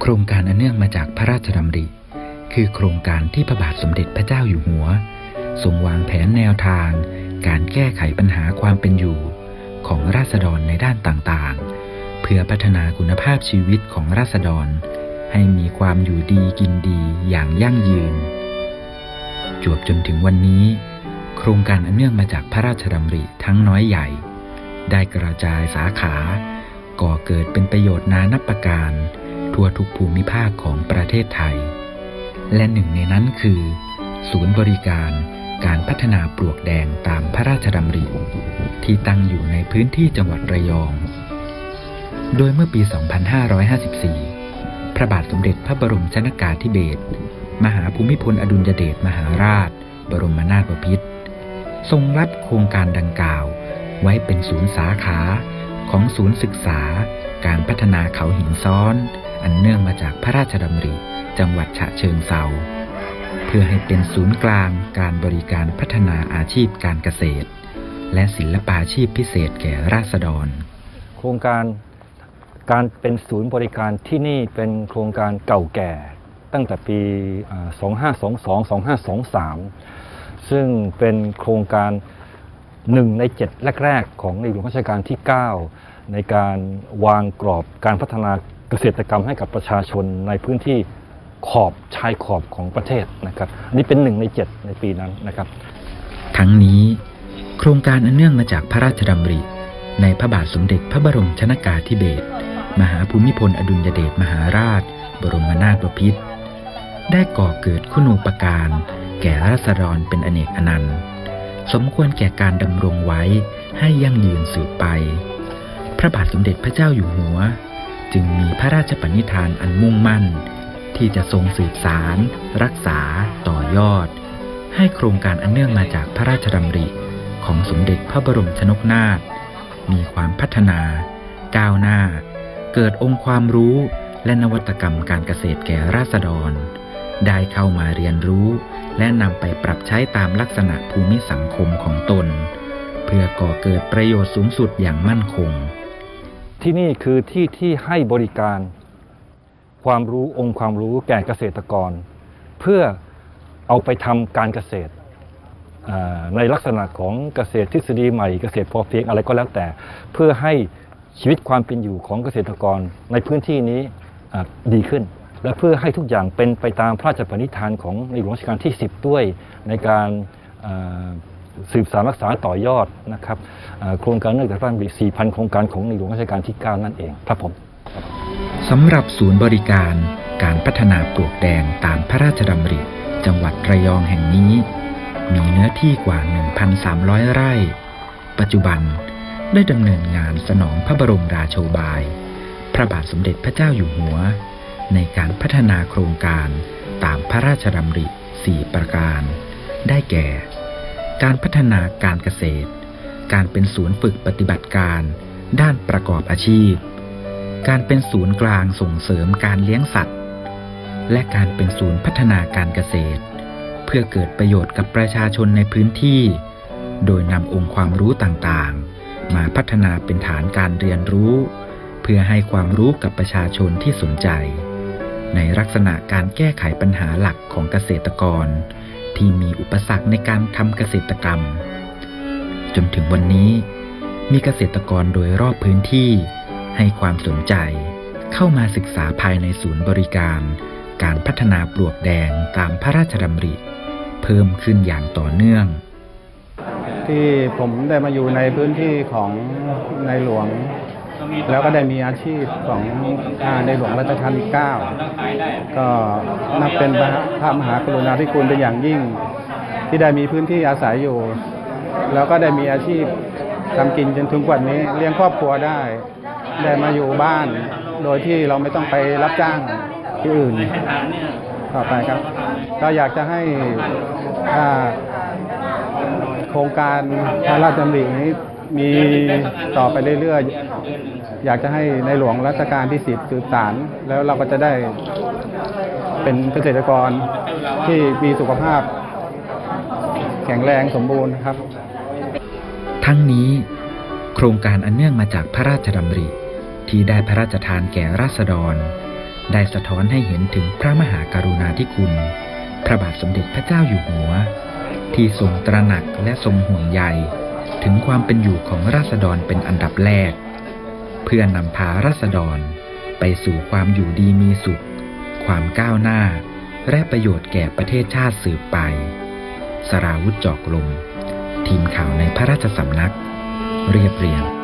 โคือโครงการที่พระบาทสมเด็จพระเจ้าอยู่หัวทรงวางแผนแนวทาง การแก้ไขปัญหาความเป็นอยู่ ของราษฎรในด้านต่างๆ เพื่อพัฒนาคุณภาพชีวิตของราษฎร ให้มีความอยู่ดีกินดีอย่างยั่งยืน จวบจนถึงวันนี้ โครงการอันเนื่องมาจากพระราชดำริทั้งน้อยใหญ่ ได้กระจายสาขา ก่อเกิดเป็นประโยชน์นานับประการ ทั่วทุกภูมิภาคของประเทศไทย และหนึ่งในนั้นคือ ศูนย์บริการการพัฒนาปลวกแดงตามพระราชดำริ ที่ตั้งอยู่ในพื้นที่จังหวัดระยอง โดยเมื่อปี 2554 พระบาทสมเด็จพระบรมชนากาธิเบศรมหาภูมิพลอดุลยเดชมหาราช บรมนาถบพิตรทรงรับโครงการดังกล่าว ไว้เป็นศูนย์สาขาของศูนย์ศึกษา การพัฒนาเขาหินซ้อน อันเนื่องมาจากพระราชดำริ จังหวัดฉะเชิงเซาเพื่อให้เป็นศูนย์กลางการบริการพัฒนาอาชีพการเกษตร และศิลปาชีพพิเศษแก่ราษฎร โครงการการเป็นศูนย์บริการที่นี่เป็นโครงการเก่าแก่ ตั้งแต่ปี 2522 2523 ซึ่งเป็นโครงการหนึ่งในเจ็ดแรก ๆ ของในหลวงรัชกาลที่ 9 ในการวางกรอบการพัฒนา เกษตรกรรมให้กับประชาชนในพื้นที่ขอบชายขอบของประเทศนะครับอันนี้เป็นหนึ่งในเจ็ดในปีนั้นนะครับ ทั้งนี้ โครงการอันเนื่องมาจากพระราชดำริ ในพระบาทสมเด็จพระบรมชนากาธิเบศรมหาภูมิพลอดุลยเดชมหาราช บรมนาถบพิตรได้ก่อเกิดคุณูปการแก่ราษฎรเป็นอเนกอนันต์ สมควรแก่การดำรงไว้ให้ยั่งยืนสืบไป พระบาทสมเด็จพระเจ้าอยู่หัว จึงมีพระราชปณิธานอันมุ่งมั่น ที่จะทรงสืบสาร รักษา ต่อยอด ให้โครงการอันเนื่องมาจากพระราชดำริ ของสมเด็จพระบรมชนกนาถมีความพัฒนา ก้าวหน้า เกิดองค์ความรู้และนวัตกรรมการเกษตรแก่ราษฎร ได้เข้ามาเรียนรู้ และนำไปปรับใช้ตามลักษณะภูมิสังคมของตน เพื่อก่อเกิดประโยชน์สูงสุดอย่างมั่นคง ที่นี่คือที่ที่ให้บริการ ความรู้องค์ความรู้แก่เกษตรกร เพื่อเอาไปทำการเกษตรในลักษณะของเกษตรทฤษฎีใหม่เกษตรพอเพียงอะไรก็แล้วแต่ เพื่อให้ชีวิตความเป็นอยู่ของเกษตรกรในพื้นที่นี้ดีขึ้น และเพื่อให้ทุกอย่างเป็นไปตามพระราชปณิธานของในหลวงรัชกาลที่ 10 ด้วยในการ สืบสานรักษาต่อยอดนะครับโครงการเนื่องจากพระราชดำริ4,000 โครงการของในหลวงรัชกาลที่ 9 นั่นเองครับผมสำหรับศูนย์บริการการพัฒนาปลวกแดงตามพระราชดำริ จังหวัดระยองแห่งนี้ มีเนื้อที่กว่า 1,300 ไร่ ปัจจุบันได้ดำเนินงานสนองพระบรมราโชบาย พระบาทสมเด็จพระเจ้าอยู่หัว ในการพัฒนาโครงการตามพระราชดำริ 4 ประการ ได้แก่ การพัฒนาการเกษตร การเป็นศูนย์ฝึกปฏิบัติการ ด้านประกอบอาชีพ การเป็นศูนย์กลางส่งเสริมการเลี้ยงสัตว์ และการเป็นศูนย์พัฒนาการเกษตร เพื่อเกิดประโยชน์กับประชาชนในพื้นที่ โดยนำองค์ความรู้ต่างๆ มาพัฒนาเป็นฐานการเรียนรู้ เพื่อให้ความรู้กับประชาชนที่สนใจ ในลักษณะการแก้ไขปัญหาหลักของเกษตรกร ที่มีอุปสรรคในการทำเกษตรกรรม จนถึงวันนี้ มีเกษตรกรโดยรอบพื้นที่ให้ความสนใจเข้ามาศึกษาภายในศูนย์บริการ การพัฒนาปลวกแดงตามพระราชดำริ เพิ่มขึ้นอย่างต่อเนื่อง ที่ผมได้มาอยู่ในพื้นที่ของในหลวง แล้วก็ได้มีอาชีพของอในหลวงรัชกาลที่9ก็นับเป็นพระมหากรุณาธิคุณเป็นอย่างยิ่ง ที่ได้มีพื้นที่อาศัยอยู่ แล้วก็ได้มีอาชีพทำกินจนถึงวันนี้ เลี้ยงครอบครัวได้ ได้มาอยู่บ้าน โดยที่เราไม่ต้องไปรับจ้างที่อื่นต่อไปครับ ก็อยากจะให้โครงการพระราชดำรินี้ มีต่อไปเรื่อยๆ อยากจะให้ในหลวงรัชกาลที่สิบสืบสาร แล้วเราก็จะได้เป็นเกษตรกรที่มีสุขภาพ แข็งแรงสมบูรณ์ครับ ทั้งนี้ โครงการอันเนื่องมาจากพระราชดำริ ที่ได้พระราชทานแก่ราษฎร ได้สะท้อนให้เห็นถึงพระมหากรุณาธิคุณ พระบาทสมเด็จพระเจ้าอยู่หัว ที่ทรงตระหนักและทรงห่วงใย ถึงความเป็นอยู่ของราษฎรเป็นอันดับแรก เพื่อนำพาราษฎรไปสู่ความอยู่ดีมีสุข ความก้าวหน้า และประโยชน์แก่ประเทศชาติสืบไป สราวุธจอกลม ทีมข่าวในพระราชสำนัก เรียบเรียง